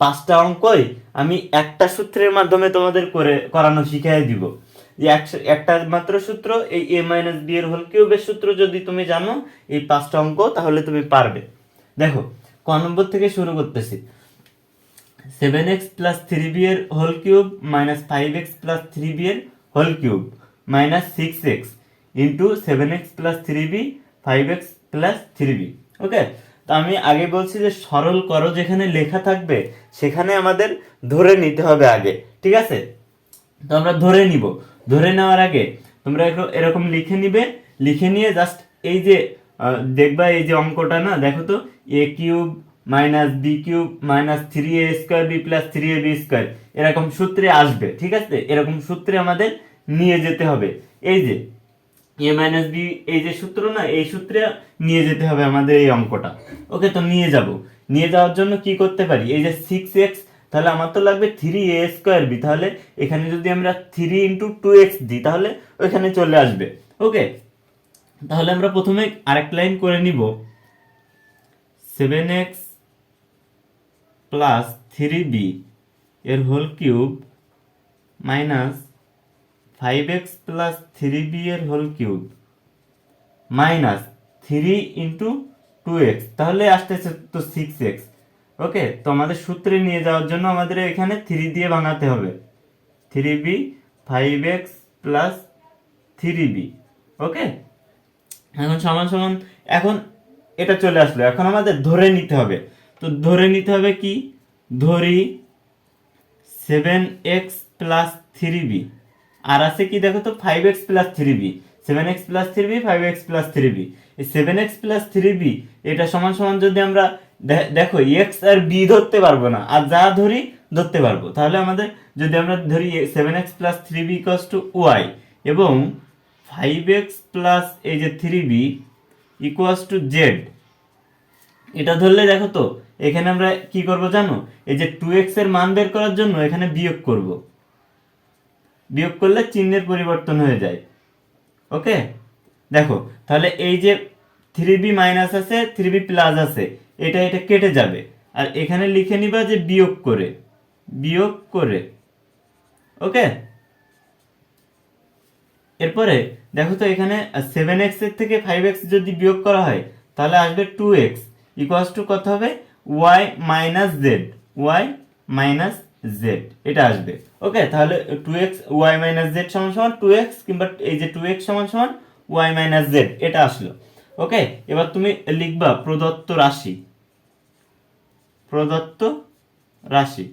পাঁচটা অঙ্কই আমি একটা সূত্রের মাধ্যমে তোমাদের করে, করানো শিখিয়ে দিব। যে একটা মাত্র সূত্র, এই এ মাইনাস বি এর হোল কিউবের সূত্র যদি তুমি জানো, এই পাঁচটা অঙ্ক, তাহলে তুমি পারবে। দেখো, ক নম্বর থেকে শুরু করতেছি। Seven X plus three B এর whole cube minus five X plus three B এর whole cube minus six X into seven X plus three B five X plus three B okay তো আমি আগে বলছি যে সরল করো যেখানে লেখা থাকবে, সেখানে আমাদের ধরে নিতে হবে আগে, ঠিক আছে? তো আমরা ধরে নিব। ধরে নেওয়ার আগে তোমরা এরকম লিখে নিবে, লিখে নিয়ে জাস্ট এই যে দেখবা এই যে অঙ্কটা না, দেখো তো A cube minus B cube minus three A square B plus three A B square এরকম সূত্রে আসবে, ঠিক আছে? এরকম সূত্রে আমাদের নিয়ে যেতে হবে। এই যে এ মাইনাস বি এই যে সূত্র না, এই সূত্রে নিয়ে যেতে হবে আমাদের এই অঙ্কটা। ওকে তো নিয়ে যাব। নিয়ে যাওয়ার জন্য কি করতে পারি? এই যে সিক্স এক্স তাহলে আমার তো লাগবে থ্রি এ স্কোয়ার বি তাহলে এখানে যদি আমরা থ্রি ইন্টু টু এক্স দিই, তাহলে ওইখানে চলে আসবে। ওকে তাহলে আমরা প্রথমে আরেক লাইন করে নিব। Seven X plus three B এর whole cube minus five X plus three B এর whole cube minus three into two X তাহলে আসতেছে তো সিক্স এক্স ওকে তো আমাদের সূত্রে নিয়ে যাওয়ার জন্য আমাদের এখানে থ্রি দিয়ে ভাঙাতে হবে। Three B five X plus three B okay এখন সমান সমান, এখন এটা চলে আসলো। এখন আমাদের ধরে নিতে হবে। তো ধরে নিতে হবে কি? ধরি seven X plus three B আর আছে কি দেখো তো five X plus three B seven X plus three B five X plus three B এই seven X plus three B এটা সমান সমান যদি আমরা দেখো এক্স আর বি ধরতে পারব না, আর যা ধরি ধরতে পারব। তাহলে আমাদের যদি আমরা ধরি seven X plus three B equals to Y এবং ফাইভ এক্স প্লাস এই যে three B equals to Z এটা ধরলে দেখো তো, এখানে আমরা কি করব জানো? এই যে টু এক্সের মান বের করার জন্য এখানে বিয়োগ করব। বিয়োগ করলে চিহ্নের পরিবর্তন হয়ে যায়। ওকে? দেখো, তাহলে এই যে থ্রি বি মাইনাস আছে থ্রি বি প্লাস আছে, এটা এটা কেটে যাবে। আর এখানে লিখে নিবা যে বিয়োগ করে বিয়োগ করে। ওকে? এরপরে, দেখো তো এখানে সেভেন এক্সের থেকে ফাইভ এক্স যদি বিয়োগ করা হয়, তাহলে আসবে টু এক্স ইকুয়ালস টু কত হবে? Y minus Z Y minus Z এটা আসবে। ওকে তাহলে two X Y minus Z সমান সমান টু এক্স কিংবা এই যে টু এক্স সমান সমান ওয়াই মাইনাস জেড এটা আসলো। ওকে এবার তুমি লিখবা প্রদত্ত রাশি। প্রদত্ত রাশি।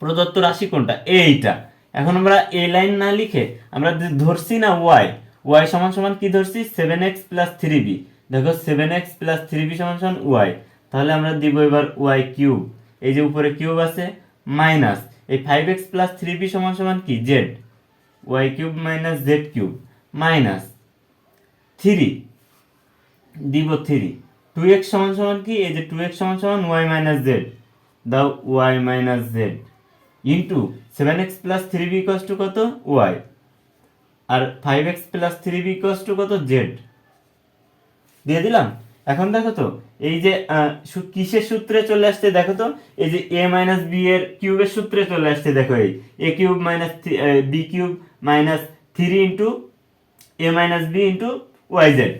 প্রদত্ত রাশি কোনটা? এইটা। এখন আমরা এই লাইন না লিখে আমরা ধরছি না ওয়াই ওয়াই সমান সমান কি ধরছি? Seven X plus three B দেখো seven X plus three B সমান সমান ওয়াই তাহলে আমরা দিব এবার ওয়াই কিউব এই যে উপরে কিউব আছে মাইনাস এই five X plus three B সমান সমান কি? Z Y cube minus Z cube minus three দিব থ্রি টু এক্স সমান সমান কি? এই যে টু এক্স সমান সমান ওয়াই মাইনাস জেড দাও Y minus Z into seven X plus three B equals to কত? Y R five X plus three B equals to কত? জেড দিয়ে দিলাম? এখন দেখো তো, এই যে কিসের সূত্রে চলে আসছে দেখো তো? এই যে এ মাইনাস বি এর কিউবের সূত্রে চলে আসছে দেখো এই। A cube minus B cube minus three into A minus B into Y Z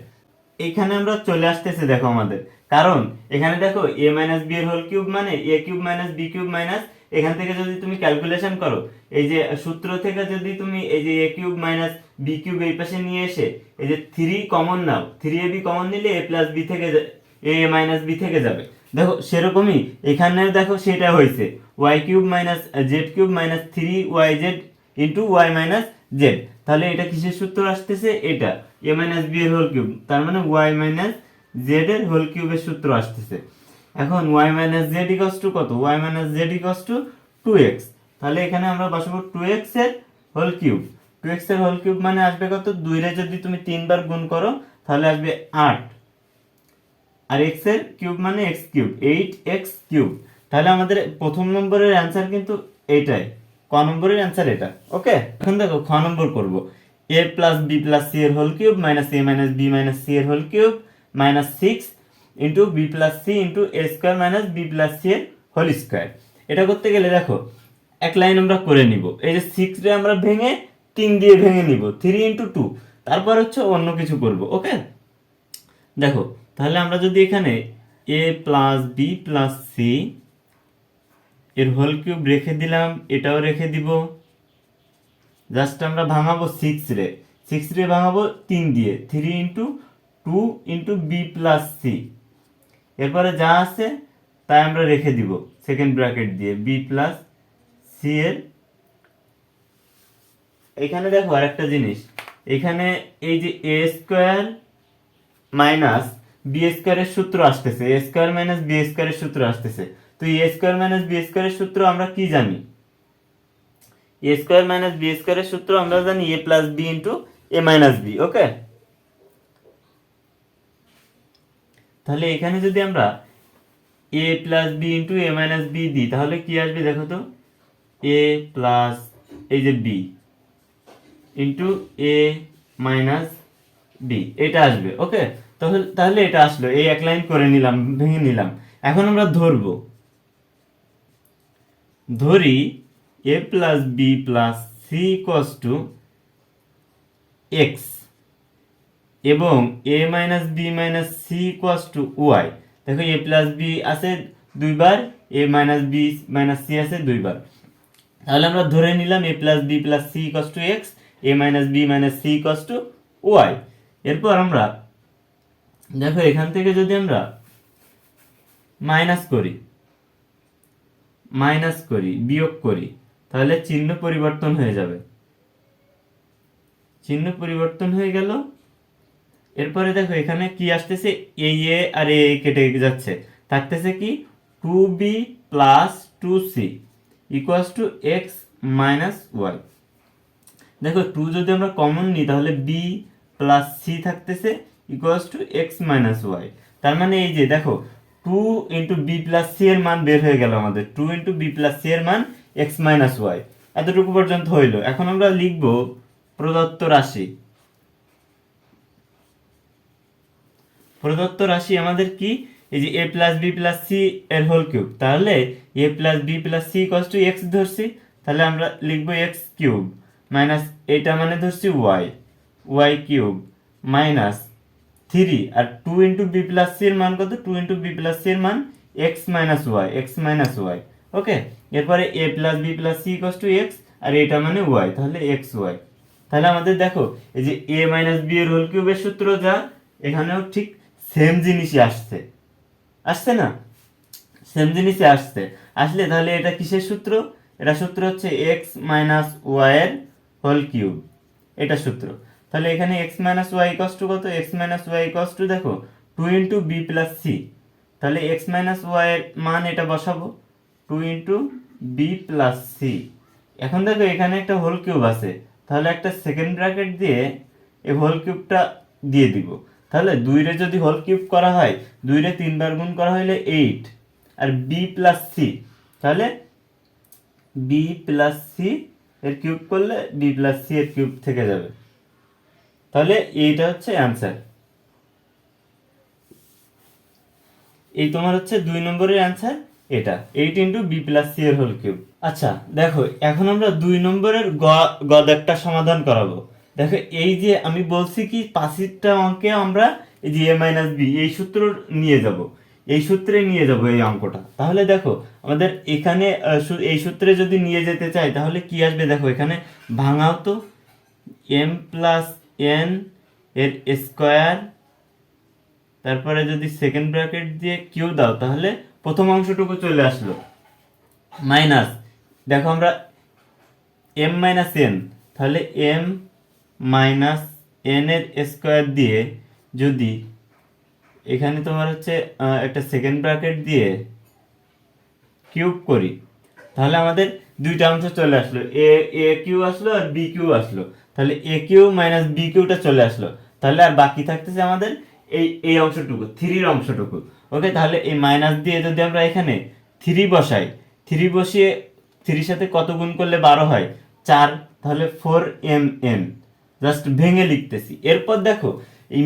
এখানে আমরা চলে আসতেছে দেখো আমাদের। কারণ, এখানে দেখো এ মাইনাস বি এর হোল কিউব মানে A cube minus B cube minus এখান থেকে যদি তুমি ক্যালকুলেশন করো, এই যে সূত্র থেকে যদি তুমি এই যে A cube minus B cube এই পাশে নিয়ে এসে, এই যে থ্রি কমন নাও থ্রি এ বি কমন নিলে এ প্লাস বি থেকে এ মাইনাস বি থেকে যাবে। দেখো, সেরকমই এখানে দেখো সেটা হয়েছে। Y cube minus Z cube minus three Y Z into Y minus Z তাহলে এটা কিসের সূত্র আসতেছে? এটা এ মাইনাস বি এর হোল কিউব তার মানে ওয়াই মাইনাস জেড এর হোল কিউবের সূত্র আসতেছে। এখন Y minus Z equals to কত? Y minus Z equals to two X তাহলে এখানে আমরা বসাবো টু এক্সের হোল কিউব টু এক্সের হোল কিউব মানে আসবে কত? দুইরে যদি তুমি তিনবার গুণ করো, তাহলে আসবে আট। আর এক্সের কিউব মানে X cube eight X cube তাহলে আমাদের প্রথম নম্বরের অ্যান্সার কিন্তু এইটাই ক নম্বরের অ্যান্সার এটা। ওকে এখন দেখো, খ নম্বর করব। A plus B plus C এর whole cube minus A minus B minus C এর whole cube minus six into B plus C into A square minus B plus C এর হোল স্কোয়ার এটা করতে গেলে দেখো, এক লাইন আমরা করে নিব। এই যে সিক্স রে আমরা ভেঙে তিন দিয়ে ভেঙে নিব থ্রি ইন্টু টু তারপর হচ্ছে অন্য কিছু করব ওকে দেখো, তাহলে আমরা যদি এখানে A plus B plus C এর হোল কিউব রেখে দিলাম, এটাও রেখে দিব। জাস্ট আমরা ভাঙাবো সিক্স রে। সিক্স রে ভাঙাবো তিন দিয়ে three into two into B plus C এরপরে যা আছে, তাই আমরা রেখে দিব সেকেন্ড ব্র্যাকেট দিয়ে বি প্লাস সি এর। এখানে দেখো আরেকটা জিনিস, এখানে এই যে এ স্কোয়ার মাইনাস বি স্কোয়ারের সূত্র আসতেছে এ স্কোয়ার মাইনাস বি স্কোয়ারের সূত্র আসতেছে। তো এ স্কোয়ার মাইনাস বি স্কোয়ারের সূত্র আমরা কি জানি? এ স্কোয়ার মাইনাস বি স্কোয়ারের সূত্র আমরা জানি A plus B into A minus B okay তাহলে এখানে যদি আমরা A plus B into A minus B দিই, তাহলে কি আসবে দেখো তো? এ প্লাস এই যে B into A minus B এটা আসবে ওকে তাহলে তাহলে এটা আসলো, এই এক লাইন করে নিলাম, ভেঙে নিলাম। এখন আমরা ধরবো। ধরি A plus B plus C equals to X এবং A minus B minus C equals to Y দেখো এ প্লাস বি আছে দুইবার A minus B minus C আছে দুইবার। তাহলে আমরা ধরে নিলাম A plus B plus C equals to X A minus B minus C equals to Y এরপর আমরা, দেখো এখান থেকে যদি আমরা মাইনাস করি মাইনাস করি, বিয়োগ করি, তাহলে চিহ্ন পরিবর্তন হয়ে যাবে। চিহ্ন পরিবর্তন হয়ে গেল এরপরে দেখো, এখানে কি আসতেছে? এ এ আর এ কেটে যাচ্ছে। থাকতেছে কি? Two B plus two C equals to X minus Y দেখো টু যদি আমরা কমন নিই, তাহলে বি প্লাস সি থাকতেছে equals to X minus Y তার মানে এই যে, দেখো two into B plus C এর মান বের হয়ে গেল আমাদের। Two into B plus C এর মান এক্স মাইনাস ওয়াই এতটুকু পর্যন্ত হইল। এখন আমরা লিখব প্রদত্ত রাশি। প্রদত্ত রাশি আমাদের কি? এই যে A plus B plus C এর হোল কিউব তাহলে A plus B plus C equals to X ধরছি। তাহলে আমরা লিখব এক্স কিউব মাইনাস এটা মানে ধরছি Y Y cube minus three আর two into B plus C এর মান কত? Two into B plus C এর মান X minus Y X minus Y okay এরপরে A plus B plus C cos two X আর এটা মানে ওয়াই তাহলে এক্স ওয়াই তাহলে আমাদের দেখো, এই যে এ মাইনাস বি এর হোল কিউবের সূত্র যা, এখানেও ঠিক সেম জিনিসই আসছে। আসছে না? সেম জিনিসই আসছে। আসলে তাহলে এটা কিসের সূত্র? এটা সূত্র হচ্ছে এক্স মাইনাস ওয়াই এর হোল কিউব এটা সূত্র। তাহলে এখানে এক্স মাইনাস ওয়াই কস কত? এক্স মাইনাস ওয়াই কস দেখো two into B plus C তাহলে এক্স মাইনাস ওয়াই এর মান এটা বসাবো। Two into B plus C এখন দেখো এখানে একটা হোল কিউব আছে। তাহলে একটা সেকেন্ড ব্র্যাকেট দিয়ে এই হোল কিউবটা দিয়ে দিব। তাহলে দুইরে যদি হোল কিউব করা হয়, দুইরে তিনবার গুণ করা হলে এইট আর বি প্লাস সি তাহলে বি প্লাস সি এর কিউব করলে বি প্লাস সি এর কিউব থেকে যাবে। তাহলে এইটা হচ্ছে অ্যান্সার এই তোমার হচ্ছে দুই নম্বরের অ্যান্সার এটা। Eight into B plus C এর হোল কিউব আচ্ছা দেখো, এখন আমরা দুই নম্বরের গ গদাকটা সমাধান করাবো। দেখো, এই যে আমি বলছি কি, পাঁচিরটা অঙ্কে আমরা এই যে এ মাইনাস বি, এই সূত্র নিয়ে যাব। এই সূত্রে নিয়ে যাব এই অঙ্কটা। তাহলে দেখো, আমাদের এখানে এই সূত্রে যদি নিয়ে যেতে চাই, তাহলে কি আসবে? দেখো, এখানে ভাঙাও তো। এম প্লাস এন এর স্কোয়ার, তারপরে যদি সেকেন্ড ব্র্যাকেট দিয়ে কিউ দাও, তাহলে প্রথম অংশটুকু চলে আসলো। মাইনাস, দেখো আমরা এম মাইনাস এন, তাহলে এম মাইনাস এন এর স্কোয়ার দিয়ে যদি এখানে তোমার হচ্ছে একটা সেকেন্ড ব্র্যাকেট দিয়ে কিউব করি, তাহলে আমাদের দুইটা অংশ চলে আসলো। এ এ কিউ আসলো আর বি কিউ আসলো। তাহলে এ কিউ মাইনাস বি কিউটা চলে আসলো। তাহলে আর বাকি থাকতেছে আমাদের এই এই অংশটুকু থ্রির অংশটুকু। ওকে তাহলে এই মাইনাস দিয়ে যদি আমরা এখানে থ্রি বসাই থ্রি বসিয়ে থ্রির সাথে কত গুণ করলে বারো হয়? চার, তাহলে ফোর এম এন জাস্ট ভেঙে লিখতেছি। এরপর দেখো, এই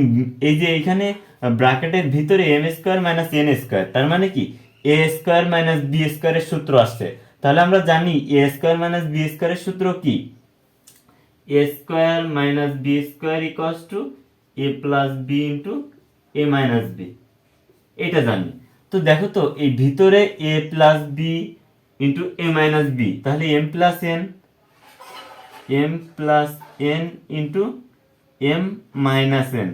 এই যে এখানে ব্র্যাকেটের ভিতরে M square minus N square তার মানে কি? এ স্কোয়ার মাইনাস বি স্কোয়ারের সূত্র আসছে। তাহলে আমরা জানি এ স্কোয়ার মাইনাস বি স্কোয়ারের সূত্র কি? A square minus B square equals two A plus B into A minus B এটা জানি। তো দেখো তো, এই ভিতরে A plus B into A minus B তাহলে M plus N M plus N into M minus N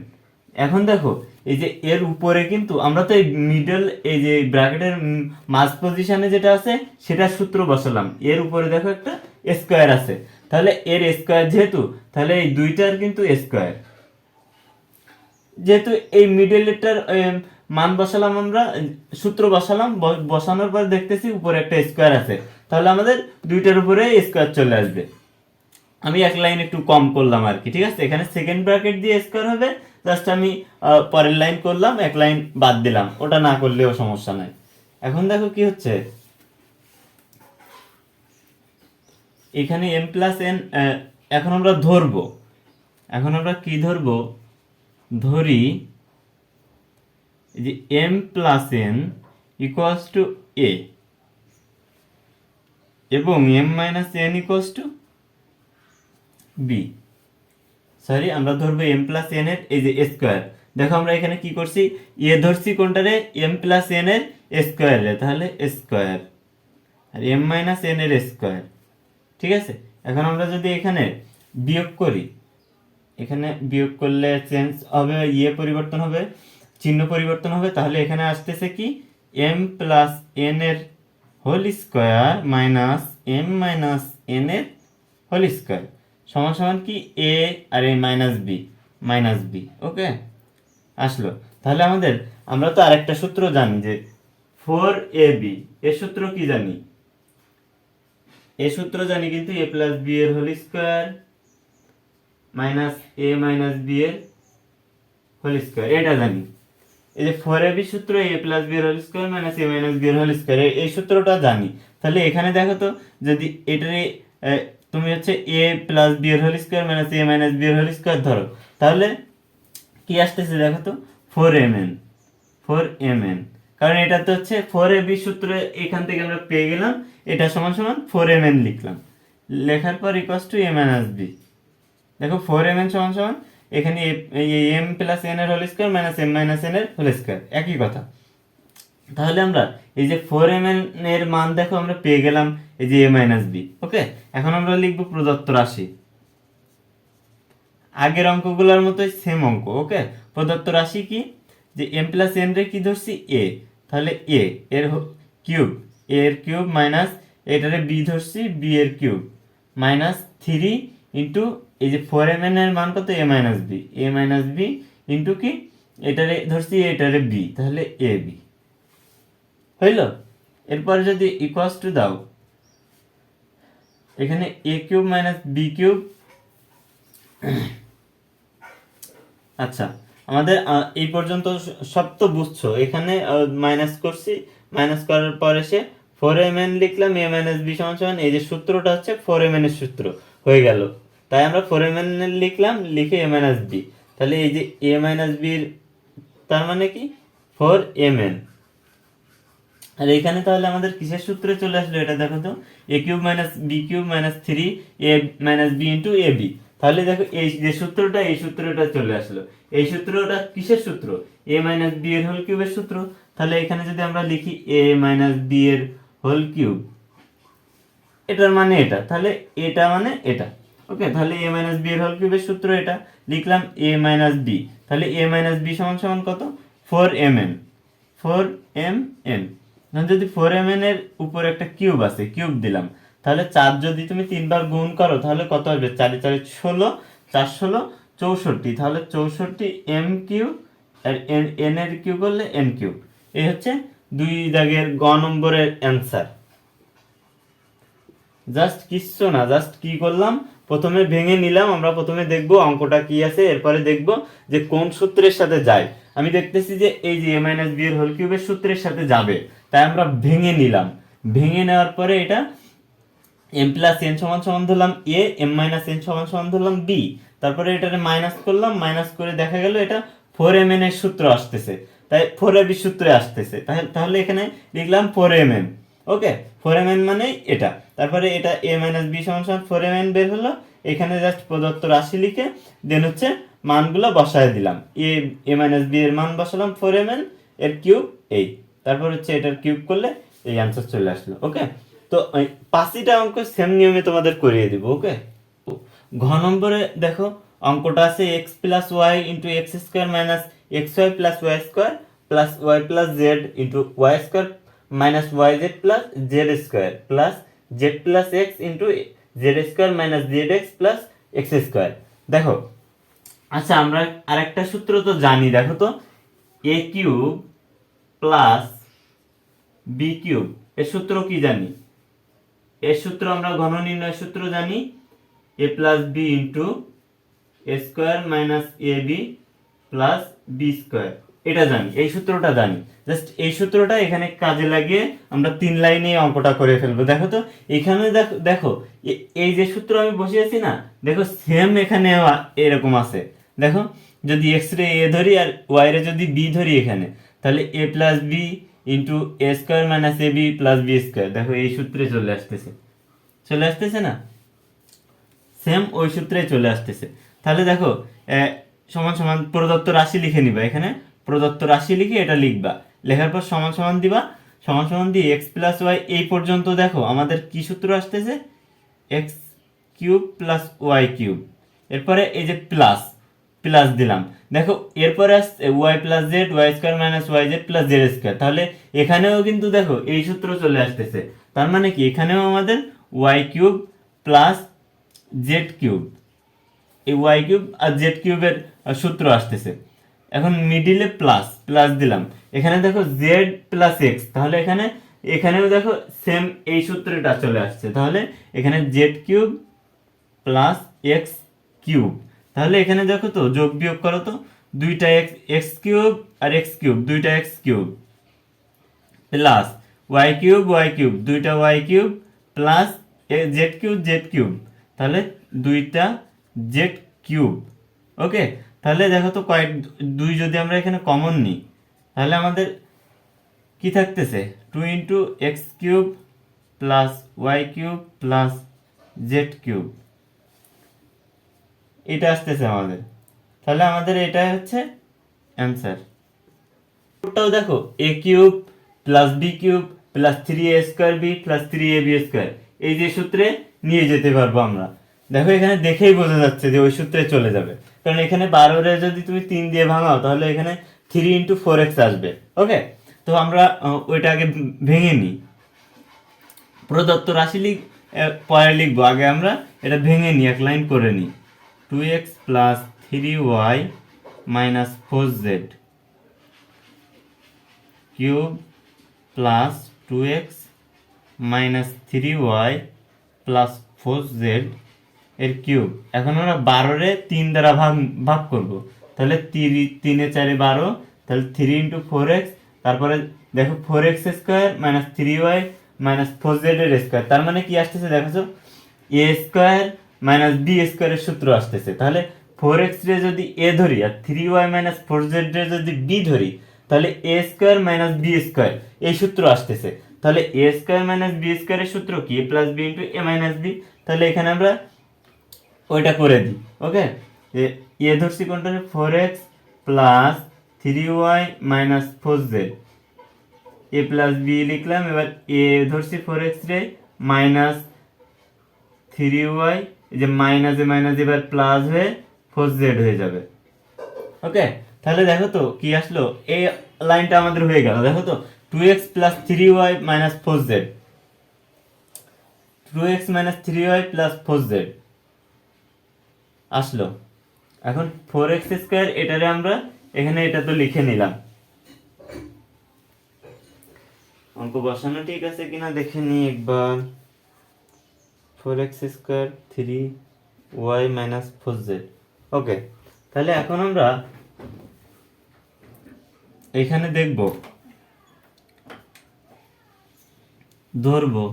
এখন দেখো, এই যে এর উপরে কিন্তু আমরা তো এই মিডল এই যে ব্র্যাকেটের মাঝ পজিশনে যেটা আছে, সেটা সূত্র বসালাম। এর উপরে দেখো একটা স্কোয়ার আছে। তাহলে এর স্কোয়ার যেহেতু, তাহলে এই দুইটার কিন্তু স্কোয়ার যেহেতু এই মিডলেরটার মান বসালাম আমরা, সূত্র বসালাম বসানোর পর দেখতেছি উপরে একটা স্কোয়ার আছে। তাহলে আমাদের দুইটার উপরে স্কোয়ার চলে আসবে। আমি এক লাইন একটু কম করলাম আর কি, ঠিক আছে? এখানে সেকেন্ড ব্র্যাকেট দিয়ে স্কোয়ার হবে জাস্ট আমি পরের লাইন করলাম, এক লাইন বাদ দিলাম, ওটা না করলেও সমস্যা নাই। এখন দেখো কি হচ্ছে? এখানে এম প্লাস এন এখন আমরা ধরবো। এখন আমরা কি ধরবো? ধরি যে M plus N equals to A এবং M minus N equals to B sorry আমরা ধরবো এম প্লাস এন এর এই যে স্কোয়ার দেখো আমরা এখানে কি করছি? এ ধরছি কোনটারে? এম প্লাস এন এর স্কোয়ারে তাহলে স্কোয়ার আর এম মাইনাস এন এর স্কোয়ার ঠিক আছে? এখন আমরা যদি এখানে বিয়োগ করি, এখানে বিয়োগ করলে চেঞ্জ হবে ইয়ে পরিবর্তন হবে, চিহ্ন পরিবর্তন হবে, তাহলে এখানে আসতেছে কি? এম প্লাস এন এর whole square minus M minus N এর হোল স্কোয়ার সমান সমান কি? A R A minus B minus B okay আসলো। তাহলে আমাদের আমরা তো আরেকটা সূত্র জানি যে ফোর এ বি এর সূত্র কি জানি? এ সূত্র জানি কিন্তু এ প্লাস বি এর whole square minus A minus B এর হোল স্কোয়ার এটা জানি। এই যে ফোর এ বি সূত্র এ প্লাস বি এর whole square minus A minus B এর হোল স্কোয়ার এই সূত্রটা জানি। তাহলে এখানে দেখো তো যদি এটারে এ, তুমি হচ্ছে এ প্লাস বি এর whole square minus A minus B এর হোল স্কোয়ার ধরো। তাহলে কি আসতেছে দেখো তো? Four M N four M N কারণ এটা তো হচ্ছে ফোর এ বি সূত্র এখান থেকে আমরা পেয়ে গেলাম, এটা সমান সমান ফোর এম এন লিখলাম। লেখার পর equals to M N B দেখো ফোর এম এন সমান সমান, এখানে এম প্লাস এন এর whole square minus M minus N এর হোল স্কোয়ার একই কথা। তাহলে আমরা এই যে ফোর এম এন এর মান দেখো, আমরা পেয়ে গেলাম এই যে এ মাইনাস বি ওকে এখন আমরা লিখব প্রদত্ত রাশি। আগের অঙ্কগুলোর মতোই সেম অঙ্ক ওকে প্রদত্ত রাশি কি? যে এম প্লাস এন রে কি ধরছি? এ তাহলে এ এর কিউব এর কিউব মাইনাস এটারে বি ধরছি বি এর কিউব মাইনাস থ্রি ইন্টু এই যে ফোর এম এন এর মান কত? A minus B A minus B into কি? এটারে ধরছি, এটারে বি তাহলে এ বি হইল? এরপরে যদি ইকুয়াস টু দাও, এখানে A cube minus B cube আচ্ছা আমাদের এই পর্যন্ত সব তো বুঝছ। এখানে মাইনাস করছি মাইনাস করার পর এসে ফোর এম এন লিখলাম এ মাইনাস বি সমান সমান, এই যে সূত্রটা হচ্ছে ফোর এম এর সূত্র, হয়ে গেল। তাই আমরা ফোর এম এন লিখলাম, লিখে এ মাইনাস বি তাহলে এই যে এ মাইনাস বির তার মানে কি? ফোর এম এন আর এখানে তাহলে আমাদের কিসের সূত্রে চলে আসলো এটা দেখো তো? A cube minus B cube minus three A minus B into A B তাহলে দেখো এই যে সূত্রটা, এই সূত্রটা চলে আসলো। এই সূত্রটা কিসের সূত্র? এ মাইনাস বি এর হোল কিউবের সূত্র। তাহলে এখানে যদি আমরা লিখি এ মাইনাস বি এর হোল কিউব এটার মানে এটা। তাহলে এটা মানে এটা। ওকে তাহলে এ মাইনাস বি এর হোল কিউবের সূত্র এটা। লিখলাম এ মাইনাস বি তাহলে এ মাইনাস বি সমান সমান কত? Four M N four M N যদি ফোর এম এন এর উপর একটা কিউব আছে কিউব দিলাম, তাহলে চার যদি তুমি তিনবার গুণ করো, তাহলে কত আসবে? চারি চারি, ষোলো, চার, ষোলো, চৌষট্টি, তাহলে চৌষট্টি এম কিউব আর এন এন এর কিউব করলে এন কিউব এই হচ্ছে দুই দাগের গ নম্বরের অ্যান্সার জাস্ট কিচ্ছু না, জাস্ট কি করলাম? প্রথমে ভেঙে নিলাম, আমরা প্রথমে দেখব অঙ্কটা কি আছে, এরপরে দেখব যে কোন সূত্রের সাথে যায়। আমি দেখতেছি যে এই যে এ মাইনাস বি এর হোল কিউবের সূত্রের সাথে যাবে। তাই আমরা ভেঙে নিলাম। ভেঙে নেওয়ার পরে এটা এম প্লাস এন সমান সমান ধরলাম এ এম মাইনাস এন সমান সমান ধরলাম বি তারপরে এটাকে মাইনাস করলাম মাইনাস করে দেখা গেল এটা ফোর এম এন এর সূত্র আসতেছে। তাই ফোর এ বি সূত্রে আসতেছে। তাহলে এখানে লিখলাম four M M okay four M N মানে এটা। তারপরে এটা এ মাইনাস বি সমান সমান ফোর এম এন বের হলো। এখানে জাস্ট প্রদত্ত রাশি লিখে দেন হচ্ছে মানগুলো বসায় দিলাম। এ এ মাইনাস বি এর মান বসালাম ফোর এম এন এর কিউব এই তারপর হচ্ছে এটার কিউব করলে এই অ্যান্সার চলে আসলো ওকে তো পাঁচটা অঙ্ক সেম নিয়মে তোমাদের করিয়ে দিব ওকে ঘ নম্বরে দেখো, অঙ্কটা আছে X plus Y into X square minus X Y plus Y square plus Y plus Z into Y square minus Y Z plus Z square plus Z plus X into Z square minus Z X plus X square দেখো আচ্ছা আমরা আরেকটা সূত্র তো জানি, দেখো তো A cube plus B cube এর সূত্র কি জানি? এর সূত্র আমরা ঘন নির্ণয় সূত্র জানি। A plus B into A square minus A B plus B square এটা জানি, এই সূত্রটা জানি। জাস্ট এই সূত্রটা এখানে কাজে লাগিয়ে আমরা তিন লাইনে অঙ্কটা করে ফেলব। দেখো তো, এখানে দেখো এই যে সূত্র আমি বসিয়েছি না, দেখো সেম এখানে এরকম আছে। দেখো, যদি এক্স রে এ ধরি আর ওয়াই রে যদি বি ধরি এখানে, তাহলে A plus B into A square minus A B plus B square দেখো এই সূত্রে চলে আসতেছে। চলে আসতেছে না? সেম ওই সূত্রে চলে আসতেছে। তাহলে দেখো সমান সমান প্রদত্ত রাশি লিখে নিবা এখানে। প্রদত্ত রাশি লিখে এটা লিখবা। লেখার পর সমান সমান দিবা। সমান সমান দিয়ে এক্স প্লাস ওয়াই এই পর্যন্ত দেখো, আমাদের কি সূত্র আসতেছে? X cube plus Y cube এরপরে এই যে প্লাস প্লাস দিলাম। দেখো, এরপরে আসছে Y plus Z Y square minus Y Z plus Z square তাহলে এখানেও কিন্তু দেখো, এই সূত্র চলে আসতেছে। তার মানে কি? এখানেও আমাদের Y cube plus Z cube এই ওয়াই কিউব আর জেড কিউবের সূত্র আসতেছে। এখন মিডিলে প্লাস প্লাস দিলাম। এখানে দেখো জেড প্লাস এক্স তাহলে এখানে, এখানেও দেখো সেম এই সূত্রটা চলে আসছে। তাহলে এখানে Z cube plus X cube তাহলে এখানে দেখো তো, যোগ বিয়োগ করো তো, দুইটা এক্স এক্স কিউব আর এক্স কিউব, দুইটা X cube. Plus Y cube Y cube, দুইটা Y cube plus Z cube Z cube. তাহলে দুইটা জেড কিউব। ওকে? তাহলে দেখো তো কয়েক, দুই যদি আমরা এখানে কমন নিই, তাহলে আমাদের কি থাকতেছে? Two into X cube plus Y cube plus Z cube. এটা আসতেছে আমাদের। তাহলে আমাদের এটা হচ্ছে অ্যান্সার ওটাও দেখো A cube plus B cube plus three A square B plus three A B square এই যে সূত্রে নিয়ে যেতে পারব আমরা। দেখো এখানে দেখেই বোঝা যাচ্ছে যে ওই সূত্রে চলে যাবে। কারণ এখানে বারোরে যদি তুমি তিন দিয়ে ভাঙাও, তাহলে এখানে থ্রি ইন্টু ফোর এক্স আসবে। ওকে তো আমরা ওইটা আগে ভেঙে নিই। প্রদত্ত রাশি লিখ পরে লিখব। আগে আমরা এটা ভেঙে নিই, এক লাইন করে নিই। Two X plus three Y minus four Z cube plus two X minus three Y plus four Z এর কিউব এখন আমরা বারোরে তিন দ্বারা ভাগ ভাগ করব। তাহলে তিরি, তিনে চারে বারো, তাহলে থ্রি ইন্টু ফোর এক্স তারপরে দেখো four X square minus three Y minus four Z এর স্কোয়ার তার মানে কি আসতেছে দেখো এ স্কোয়ার মাইনাস বি স্কোয়ারের সূত্র আসতেছে। তাহলে ফোর এক্স রে যদি এ ধরি আর three Y minus four Z রে যদি বি ধরি, তাহলে A square minus B square এই সূত্র আসতেছে। তাহলে এ স্কোয়ার মাইনাস বি স্কোয়ারের সূত্র কি? A plus B into A minus B তাহলে এখানে আমরা ওইটা করে দিই ওকে এ ধরছি কোনটা? Four X plus three Y minus four Z A plus B লিখলাম, এবার এ ধরছি ফোর এক্স রে মাইনাস থ্রি ওয়াই এই যে মাইনাসে মাইনাস এবার প্লাস হয়ে ফোর জেড হয়ে যাবে। ওকে তাহলে দেখো তো কি আসলো? এই লাইনটা আমাদের হয়ে গেল। দেখো তো two X plus three Y minus four Z two X minus three Y plus four Z আসলো। এখন ফোর এক্স স্কোয়ার এটারে আমরা এখানে এটা তো লিখে নিলাম। অঙ্ক বসানো ঠিক আছে কিনা দেখে নিই একবার। Four X square three Y minus four Z okay তাহলে এখন আমরা এখানে দেখব, ধরবো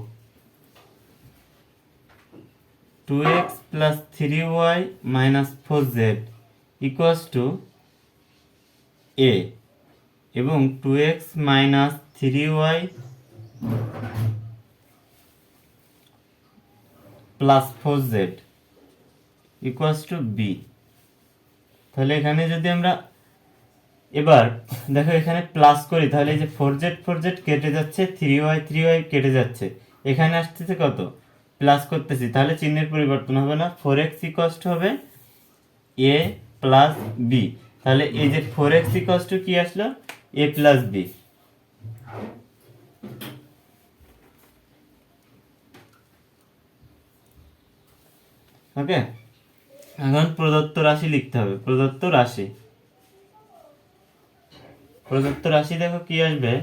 two X plus three Y minus four Z equals to A এবং two X minus three Y plus four Z equals to B তাহলে এখানে যদি আমরা এবার, দেখো এখানে প্লাস করি, তাহলে এই যে ফোর জেড ফোর জেড কেটে যাচ্ছে থ্রি ওয়াই থ্রি ওয়াই কেটে যাচ্ছে। এখানে আসতেছে কত? প্লাস করতেছি। তাহলে চিহ্নের পরিবর্তন হবে না। ফোর এক্স ইকস্ট হবে এ প্লাস বি তাহলে এই যে ফোর এক্স ইকস্ট কি আসলো? এ প্লাস বি ওকে এখন প্রদত্ত রাশি লিখতে হবে। প্রদত্ত রাশি। প্রদত্ত রাশি দেখো কি আসবে?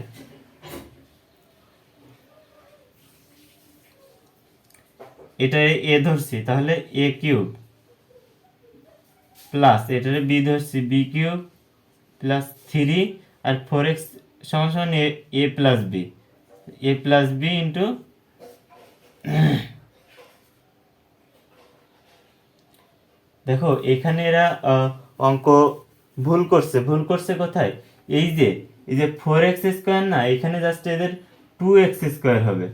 এটা এ ধরছি, তাহলে এ কিউব। প্লাস এটারে বি ধরছি, বি কিউব প্লাস থ্রি আর ফোর এক্স সমান সমান A plus B. A plus B into দেখো, এখানে এরা অঙ্ক ভুল করছে। ভুল করছে কোথায়? এই যে এই যে ফোর এক্স স্কোয়ার না, এখানে জাস্ট এদের টু এক্স স্কোয়ার হবে।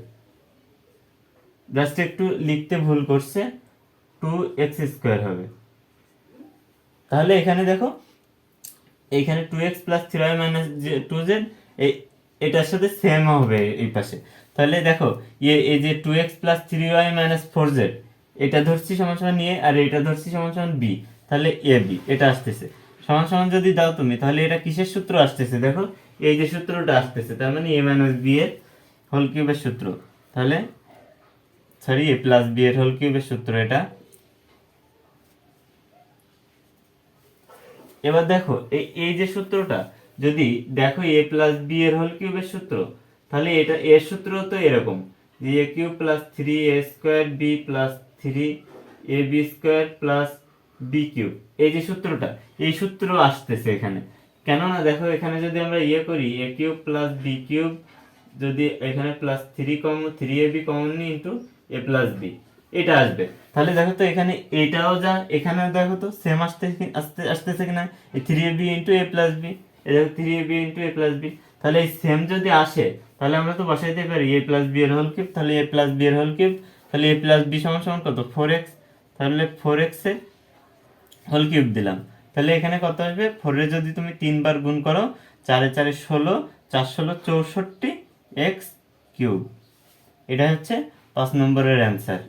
জাস্ট একটু লিখতে ভুল করছে টু এক্স স্কোয়ার হবে। তাহলে এখানে দেখো এইখানে two X plus three Y minus two Z এটার সাথে সেম হবে এই পাশে। তাহলে দেখো এই যে two X plus three Y minus four Z এটা ধরছি সমান এ আর এটা ধরছি সমান সমান বি, তাহলে এ, বি, এটা আসতেছে। সমান সমান যদি দাও তুমি, তাহলে এটা কিসের সূত্র আসতেছে দেখো? এই যে সূত্রটা আসতেছে, তার মানে এ মাইনাস বি এর হোল কিউবের সূত্র। তাহলে সরি এ প্লাস বি এর হোল কিউবের সূত্র এটা। এবার দেখো এই এই যে সূত্রটা, যদি দেখো এ প্লাস বি এর হোল কিউবের সূত্র, তাহলে এটা, এর সূত্র তো এরকম, যে A cube plus three A square B plus three A B square plus B cube. এই যে সূত্রটা, এই সূত্র আসতেছে এখানে। কেননা দেখো, এখানে যদি আমরা ইয়ে করি, A cube plus B cube, যদি এখানে প্লাস থ্রি কম থ্রি এ বি কমন নিই ইন্টু এ প্লাস বি, এটা আসবে। তাহলে দেখো তো, এখানে এটাও যা এখানে দেখো তো সেম আসতে আসতে, আসতেছে কিনা? এই three A B into A plus B, এই দেখো, three A B into A plus B. তাহলে এই সেম যদি আসে, তাহলে আমরা তো বসাইতে পারি, এ প্লাস বি এর হোল কিউব তাহলে এ প্লাস বি এর হোল কিউব তাহলে এ প্লাস বি সমান সমান কত? ফোর এক্স তাহলে ফোর এক্সে হোল কিউব দিলাম। তাহলে এখানে কত আসবে? ফোরে যদি তুমি তিনবার গুণ করো, চারে চারে ষোলো, চার ষোলো চৌষট্টি এক্স কিউব এটা হচ্ছে পাঁচ নম্বরের অ্যান্সার